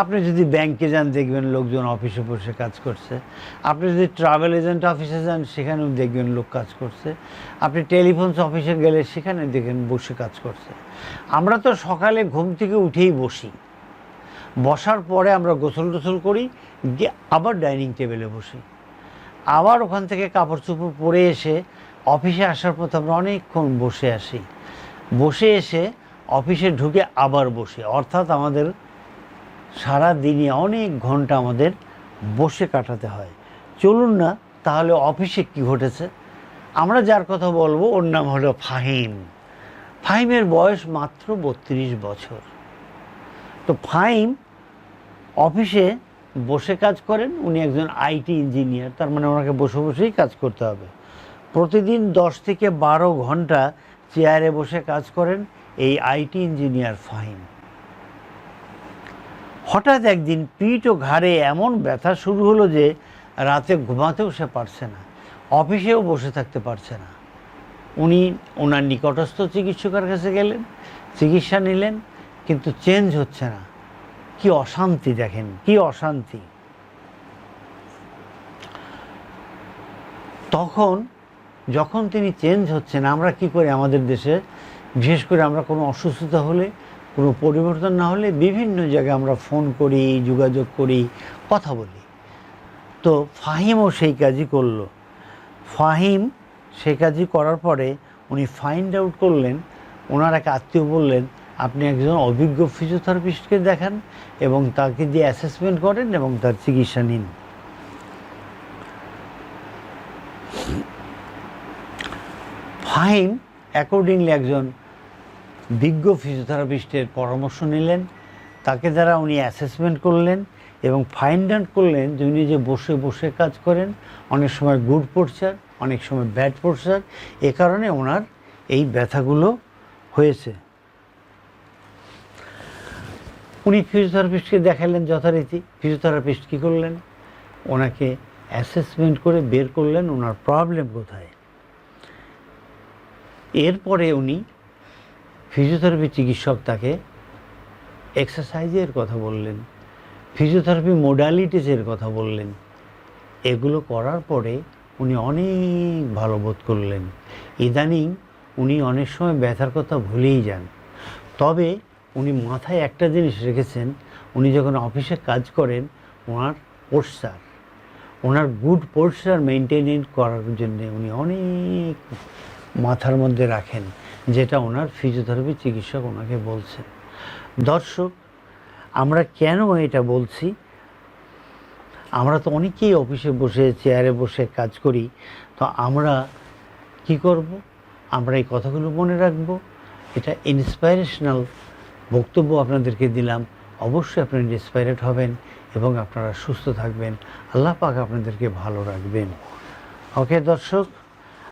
আপনি যদি ব্যাংকে যান, দেখবেন লোকজন অফিসে বসে কাজ করছে। আপনি যদি ট্রাভেল এজেন্ট অফিসে যান, সেখানেও দেখবেন লোক কাজ করছে। আপনি টেলিফোন অফিসে গেলে, সেখানে দেখবেন বসে কাজ করছে। আমরা তো সকালে ঘুম থেকে উঠেই বসি। বসার পরে আমরা গোসল টোসল করি, গিয়ে আবার ডাইনিং টেবিলে বসি। আবার ওখান থেকে কাপড় চোপড় পরে এসে অফিসে আসার পথে আমরা অনেকক্ষণ বসে আসি। বসে এসে অফিসে ঢুকে আবার বসি। অর্থাৎ আমাদের সারা দিনে অনেক ঘণ্টা আমাদের বসে কাটাতে হয়। চলুন না, তাহলে অফিসে কি ঘটেছে? আমরা যার কথা বলব, ওর নাম হলো ফাহিম। ফাহিমের বয়স মাত্র বত্রিশ বছর। তো ফাহিম অফিসে বসে কাজ করেন, উনি একজন আইটি ইঞ্জিনিয়ার, তার মানে ওনাকে বসে বসেই কাজ করতে হবে। প্রতিদিন দশ থেকে বারো ঘণ্টা চেয়ারে বসে কাজ করেন এই আইটি ইঞ্জিনিয়ার ফাহিম। হঠাৎ একদিন পিঠ ও ঘাড়ে এমন ব্যথা শুরু হলো যে রাতে ঘুমাতেও সে পারছে না, অফিসেও বসে থাকতে পারছে না। উনি ওনার নিকটস্থ চিকিৎসকের কাছে গেলেন, চিকিৎসা নিলেন, কিন্তু চেঞ্জ হচ্ছে না। কি অশান্তি দেখেন, কি অশান্তি। তখন যখন তিনি চেঞ্জ হচ্ছেন, আমরা কি করি আমাদের দেশে, বিশেষ করে আমরা কোনো অসুস্থতা হলে কোনো পরিবর্তন না হলে বিভিন্ন জায়গায় আমরা ফোন করি, যোগাযোগ করি, কথা বলি। তো ফাহিমও সেই কাজই করল। ফাহিম সেই কাজই করার পরে উনি ফাইন্ড আউট করলেন, ওনার এক আত্মীয় বললেন, আপনি একজন অভিজ্ঞ ফিজিওথেরাপিস্টকে দেখান এবং তাকে দিয়ে অ্যাসেসমেন্ট করেন এবং তার চিকিৎসা নিন। ফাহিম অ্যাকর্ডিংলি একজন বিজ্ঞ ফিজিওথেরাপিস্টের পরামর্শ নিলেন, তাকে দ্বারা উনি অ্যাসেসমেন্ট করলেন এবং ফাইন্ড আউট করলেন যে উনি যে বসে বসে কাজ করেন, অনেক সময় গুড পোর্চার অনেক সময় ব্যাড পোর্চার এ কারণে ওনার এই ব্যথাগুলো হয়েছে। উনি ফিজিওথেরাপিস্টকে দেখালেন যথারীতি। ফিজিওথেরাপিস্ট কী করলেন? ওনাকে অ্যাসেসমেন্ট করে বের করলেন, ওনার প্রবলেম কোথায়? এরপরে উনি ফিজিওথেরাপি চিকিৎসক তাকে এক্সারসাইজের কথা বললেন, ফিজিওথেরাপি মোডালিটিসের কথা বললেন। এগুলো করার পরে উনি অনেক ভালো বোধ করলেন। ইদানিং উনি অনেক সময় ব্যথার কথা ভুলেই যান। তবে উনি মাথায় একটা জিনিস রেখেছেন, উনি যখন অফিসে কাজ করেন, ওনার পোস্টার ওনার গুড পোস্টার মেনটেন করার জন্যে উনি অনেক মাথার মধ্যে রাখেন। যেটা ওনার ফিজিওথেরাপি চিকিৎসক ওনাকে বলছেন দর্শক, আমরা কেন এটা বলছি? আমরা তো অনেকেই অফিসে বসে চেয়ারে বসে কাজ করি। তো আমরা কি করব? আমরা এই কথাগুলো মনে রাখব। এটা ইন্সপাইরেশনাল বক্তব্য আপনাদেরকে দিলাম। অবশ্যই আপনারা ইন্সপায়ারেড হবেন এবং আপনারা সুস্থ থাকবেন। আল্লাহ পাক আপনাদেরকে ভালো রাখবেন। ওকে দর্শক